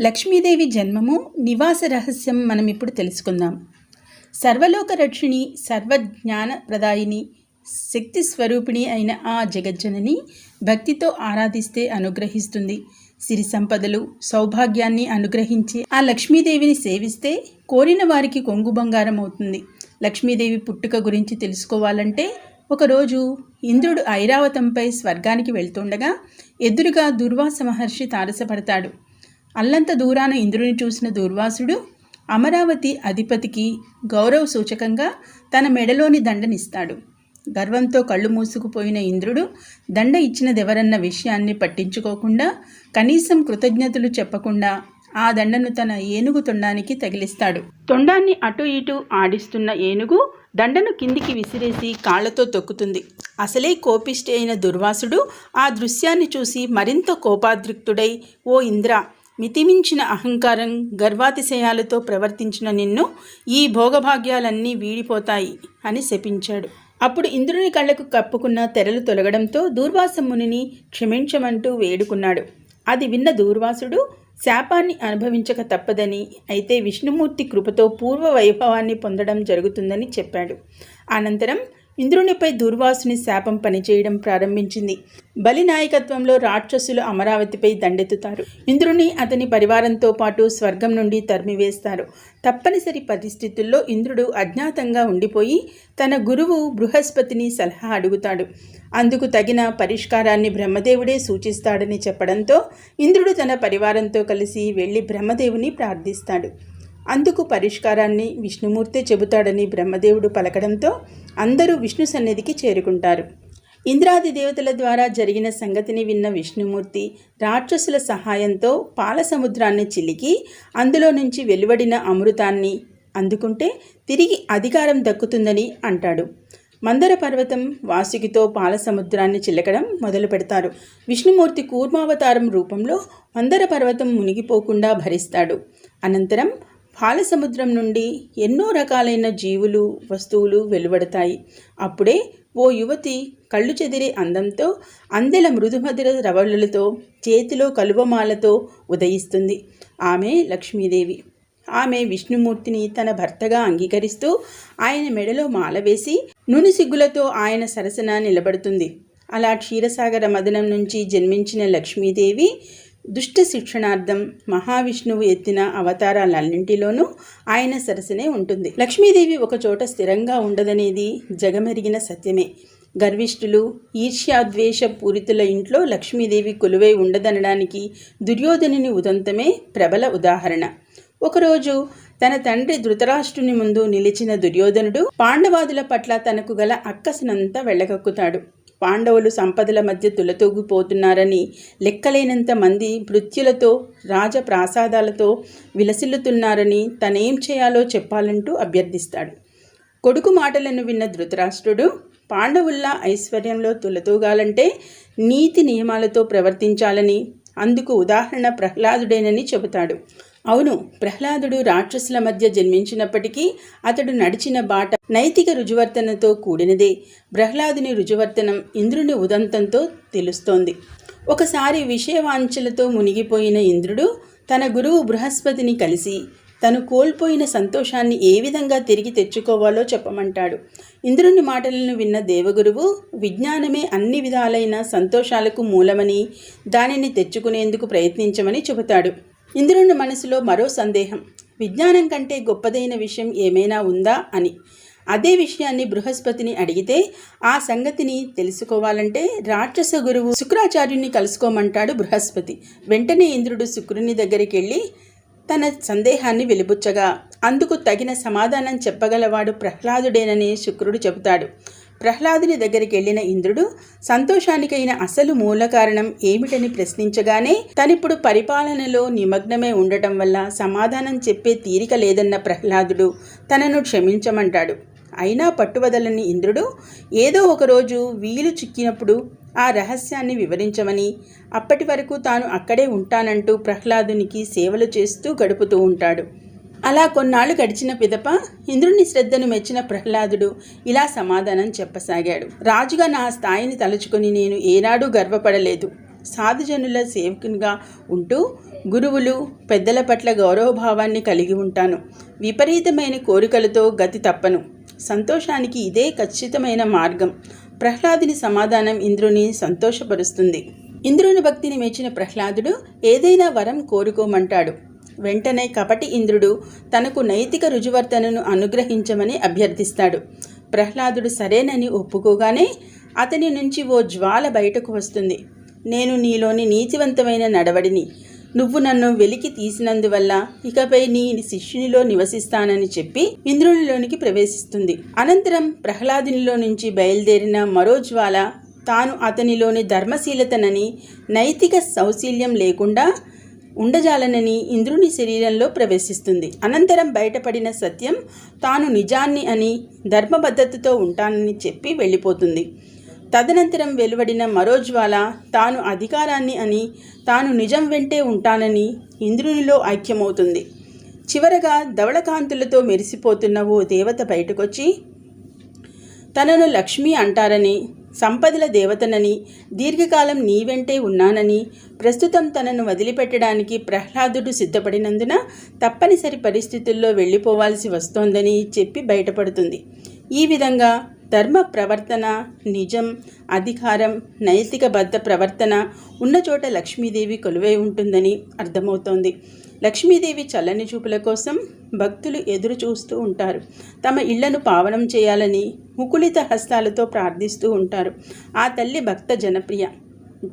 లక్ష్మీదేవి జన్మము నివాస రహస్యం మనం ఇప్పుడు తెలుసుకుందాం. సర్వలోక రక్షిణి సర్వజ్ఞాన ప్రదాయిని శక్తి స్వరూపిణి అయిన ఆ జగజ్జనని భక్తితో ఆరాధిస్తే అనుగ్రహిస్తుంది. సిరి సంపదలు సౌభాగ్యాన్ని అనుగ్రహించి ఆ లక్ష్మీదేవిని సేవిస్తే కోరిన వారికి కొంగు బంగారం అవుతుంది. లక్ష్మీదేవి పుట్టుక గురించి తెలుసుకోవాలంటే ఒకరోజు ఇంద్రుడు ఐరావతంపై స్వర్గానికి వెళ్తుండగా ఎదురుగా దుర్వాస మహర్షి తారసపడతాడు. అల్లంత దూరాన ఇంద్రుని చూసిన దుర్వాసుడు అమరావతి అధిపతికి గౌరవ సూచకంగా తన మెడలోని దండనిస్తాడు. గర్వంతో కళ్ళు మూసుకుపోయిన ఇంద్రుడు దండ ఇచ్చినదెవరన్న విషయాన్ని పట్టించుకోకుండా కనీసం కృతజ్ఞతలు చెప్పకుండా ఆ దండను తన ఏనుగు తొండానికి తగిలిస్తాడు. తొండాన్ని అటు ఇటు ఆడిస్తున్న ఏనుగు దండను కిందికి విసిరేసి కాళ్ళతో తొక్కుతుంది. అసలే కోపిష్టి అయిన దుర్వాసుడు ఆ దృశ్యాన్ని చూసి మరింత కోపాద్రిక్తుడై ఓ ఇంద్ర మితిమించిన అహంకారం గర్వాతిశయాలతో ప్రవర్తించిన నిన్ను ఈ భోగభాగ్యాలన్నీ వీడిపోతాయి అని శపించాడు. అప్పుడు ఇంద్రుని కళ్ళకు కప్పుకున్న తెరలు తొలగడంతో దూర్వాస మునిని క్షమించమంటూ వేడుకున్నాడు. అది విన్న దూర్వాసుడు శాపాన్ని అనుభవించక తప్పదని అయితే విష్ణుమూర్తి కృపతో పూర్వ వైభవాన్ని పొందడం జరుగుతుందని చెప్పాడు. అనంతరం ఇంద్రునిపై దుర్వాసుని శాపం పనిచేయడం ప్రారంభించింది. బలి నాయకత్వంలో రాక్షసులు అమరావతిపై దండెత్తుతారు. ఇంద్రుని అతని పరివారంతో పాటు స్వర్గం నుండి తరిమివేస్తారు. తప్పనిసరి పరిస్థితుల్లో ఇంద్రుడు అజ్ఞాతంగా ఉండిపోయి తన గురువు బృహస్పతిని సలహా అడుగుతాడు. అందుకు తగిన పరిష్కారాన్ని బ్రహ్మదేవుడే సూచిస్తాడని చెప్పడంతో ఇంద్రుడు తన పరివారంతో కలిసి వెళ్ళి బ్రహ్మదేవుని ప్రార్థిస్తాడు. అందుకు పరిష్కారాన్ని విష్ణుమూర్తే చెబుతాడని బ్రహ్మదేవుడు పలకడంతో అందరూ విష్ణు సన్నిధికి చేరుకుంటారు. ఇంద్రాది దేవతల ద్వారా జరిగిన సంగతిని విన్న విష్ణుమూర్తి రాక్షసుల సహాయంతో పాల సముద్రాన్ని చిలికి అందులో నుంచి వెలువడిన అమృతాన్ని అందుకుంటే తిరిగి అధికారం దక్కుతుందని అంటాడు. మందర పర్వతం వాసుకితో పాల సముద్రాన్ని చిలకడం మొదలు పెడతారు. విష్ణుమూర్తి కూర్మావతారం రూపంలో మందర పర్వతం మునిగిపోకుండా భరిస్తాడు. అనంతరం పాలసముద్రం నుండి ఎన్నో రకాలైన జీవులు వస్తువులు వెలువడతాయి. అప్పుడే ఓ యువతి కళ్ళు చెదిరే అందంతో అందెల మృదుమధుర రవళులతో చేతిలో కలువమాలతో ఉదయిస్తుంది. ఆమె లక్ష్మీదేవి. ఆమె విష్ణుమూర్తిని తన భర్తగా అంగీకరిస్తూ ఆయన మెడలో మాల వేసి నునిసిగ్గులతో ఆయన సరసన నిలబడుతుంది. అలా క్షీరసాగర మదనం నుంచి జన్మించిన లక్ష్మీదేవి దుష్ట శిక్షణార్థం మహావిష్ణువు ఎత్తిన అవతారాలన్నింటిలోనూ ఆయన సరసనే ఉంటుంది. లక్ష్మీదేవి ఒకచోట స్థిరంగా ఉండదనేది జగమెరిగిన సత్యమే. గర్విష్ఠులు ఈర్ష్యాద్వేష పూరితుల ఇంట్లో లక్ష్మీదేవి కొలువై ఉండదనడానికి దుర్యోధనుని ఉదంతమే ప్రబల ఉదాహరణ. ఒకరోజు తన తండ్రి ధృతరాష్ట్రుని ముందు నిలిచిన దుర్యోధనుడు పాండవాదుల పట్ల తనకు గల అక్కసనంతా వెళ్ళగక్కుతాడు. పాండవులు సంపదల మధ్య తులతూగిపోతున్నారని లెక్కలేనంత మంది మృత్యులతో రాజప్రాసాదాలతో విలసిల్లుతున్నారని తనేం చేయాలో చెప్పాలంటూ అభ్యర్థిస్తాడు. కొడుకు మాటలను విన్న ధృతరాష్ట్రుడు పాండవుల్లా ఐశ్వర్యంలో తులతూగాలంటే నీతి నియమాలతో ప్రవర్తించాలని అందుకు ఉదాహరణ ప్రహ్లాదుడేనని చెబుతాడు. అవును ప్రహ్లాదుడు రాక్షసుల మధ్య జన్మించినప్పటికీ అతడు నడిచిన బాట నైతిక రుజువర్తనతో కూడినదే. ప్రహ్లాదుని రుజువర్తనం ఇంద్రుని ఉదంతంతో తెలుస్తోంది. ఒకసారి విషయవాంఛలతో మునిగిపోయిన ఇంద్రుడు తన గురువు బృహస్పతిని కలిసి తను కోల్పోయిన సంతోషాన్ని ఏ విధంగా తిరిగి తెచ్చుకోవాలో చెప్పమంటాడు. ఇంద్రుని మాటలను విన్న దేవగురువు విజ్ఞానమే అన్ని విధాలైన సంతోషాలకు మూలమని దానిని తెచ్చుకునేందుకు ప్రయత్నించమని చెబుతాడు. ఇంద్రుని మనసులో మరో సందేహం. విజ్ఞానం కంటే గొప్పదైన విషయం ఏమైనా ఉందా అని. అదే విషయాన్ని బృహస్పతిని అడిగితే ఆ సంగతిని తెలుసుకోవాలంటే రాక్షస గురువు శుక్రాచార్యుని కలుసుకోమంటాడు బృహస్పతి. వెంటనే ఇంద్రుడు శుక్రుని దగ్గరికి వెళ్ళి తన సందేహాన్ని వెలిబుచ్చగా అందుకు తగిన సమాధానం చెప్పగలవాడు ప్రహ్లాదుడేనని శుక్రుడు చెబుతాడు. ప్రహ్లాదుని దగ్గరికి వెళ్ళిన ఇంద్రుడు సంతోషానికైన అసలు మూల కారణం ఏమిటని ప్రశ్నించగానే తనిప్పుడు పరిపాలనలో నిమగ్నమే ఉండటం వల్ల సమాధానం చెప్పే తీరిక లేదన్న ప్రహ్లాదుడు తనను క్షమించమంటాడు. అయినా పట్టువదలని ఇంద్రుడు ఏదో ఒకరోజు వీలు చిక్కినప్పుడు ఆ రహస్యాన్ని వివరించమని అప్పటి వరకు తాను అక్కడే ఉంటానంటూ ప్రహ్లాదునికి సేవలు చేస్తూ గడుపుతూ ఉంటాడు. అలా కొన్నాళ్ళు గడిచిన పిదప ఇంద్రుని శ్రద్ధను మెచ్చిన ప్రహ్లాదుడు ఇలా సమాధానం చెప్పసాగాడు. రాజుగా నా స్థాయిని తలుచుకొని నేను ఏనాడూ గర్వపడలేదు. సాధుజనుల సేవకునిగా ఉంటూ గురువులు పెద్దల పట్ల గౌరవభావాన్ని కలిగి ఉంటాను. విపరీతమైన కోరికలతో గతి తప్పను. సంతోషానికి ఇదే ఖచ్చితమైన మార్గం. ప్రహ్లాదుని సమాధానం ఇంద్రుని సంతోషపరుస్తుంది. ఇంద్రుని భక్తిని మెచ్చిన ప్రహ్లాదుడు ఏదైనా వరం కోరుకోమంటాడు. వెంటనే కపటి ఇంద్రుడు తనకు నైతిక రుజువర్తనను అనుగ్రహించమని అభ్యర్థిస్తాడు. ప్రహ్లాదుడు సరేనని ఒప్పుకోగానే అతని నుంచి ఓ జ్వాల బయటకు వస్తుంది. నేను నీలోని నీతివంతమైన నడవడిని. నువ్వు నన్ను వెలికి తీసినందువల్ల ఇకపై నీ శిష్యునిలో నివసిస్తానని చెప్పి ఇంద్రునిలోనికి ప్రవేశిస్తుంది. అనంతరం ప్రహ్లాదునిలో నుంచి బయలుదేరిన మరో జ్వాల తాను అతనిలోని ధర్మశీలతనని నైతిక సౌశీల్యం లేకుండా ఉండజాలనని ఇంద్రుని శరీరంలో ప్రవేశిస్తుంది. అనంతరం బయటపడిన సత్యం తాను నిజాన్ని అని ధర్మబద్ధతతో ఉంటానని చెప్పి వెళ్ళిపోతుంది. తదనంతరం వెలువడిన మరో జ్వాల తాను అధికారాన్ని అని తాను నిజం వెంటే ఉంటానని ఇంద్రునిలో ఐక్యమవుతుంది. చివరగా ధవళకాంతులతో మెరిసిపోతున్న ఓ దేవత బయటకొచ్చి తనను లక్ష్మి అంటారని సంపదల దేవతనని దీర్ఘకాలం నీ వెంటే ఉన్నానని ప్రస్తుతం తనను వదిలిపెట్టడానికి ప్రహ్లాదుడు సిద్ధపడినందున తప్పనిసరి పరిస్థితుల్లో వెళ్ళిపోవాల్సి వస్తోందని చెప్పి బయటపడుతుంది. ఈ విధంగా ధర్మ ప్రవర్తన నిజం అధికారం నైతిక బద్ధ ప్రవర్తన ఉన్న చోట లక్ష్మీదేవి కొలువై ఉంటుందని అర్థమవుతోంది. లక్ష్మీదేవి చల్లని చూపుల కోసం భక్తులు ఎదురు చూస్తూ ఉంటారు. తమ ఇళ్ళను పావనం చేయాలని ముకులిత హస్తాలతో ప్రార్థిస్తూ ఉంటారు. ఆ తల్లి భక్త జనప్రియ.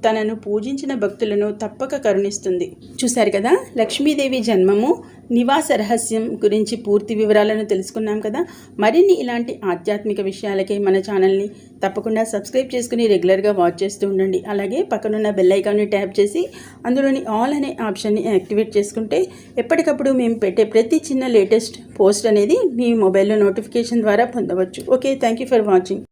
తనను పూజించిన భక్తులను తప్పక కరుణిస్తుంది. చూశారు కదా? లక్ష్మీదేవి జన్మము నివాస రహస్యం గురించి పూర్తి వివరాలను తెలుసుకున్నాం కదా? మరిన్ని ఇలాంటి ఆధ్యాత్మిక విషయాలకే మన ఛానల్ని తప్పకుండా సబ్స్క్రైబ్ చేసుకుని రెగ్యులర్గా వాచ్ చేస్తూ ఉండండి. అలాగే పక్కనున్న బెల్ ఐకాన్ని ట్యాప్ చేసి అందులోని ఆల్ అనే ఆప్షన్ని యాక్టివేట్ చేసుకుంటే ఎప్పటికప్పుడు మేము పెట్టే ప్రతి చిన్న లేటెస్ట్ పోస్ట్ అనేది మీ మొబైల్లో నోటిఫికేషన్ ద్వారా పొందవచ్చు. Okay thank you for watching.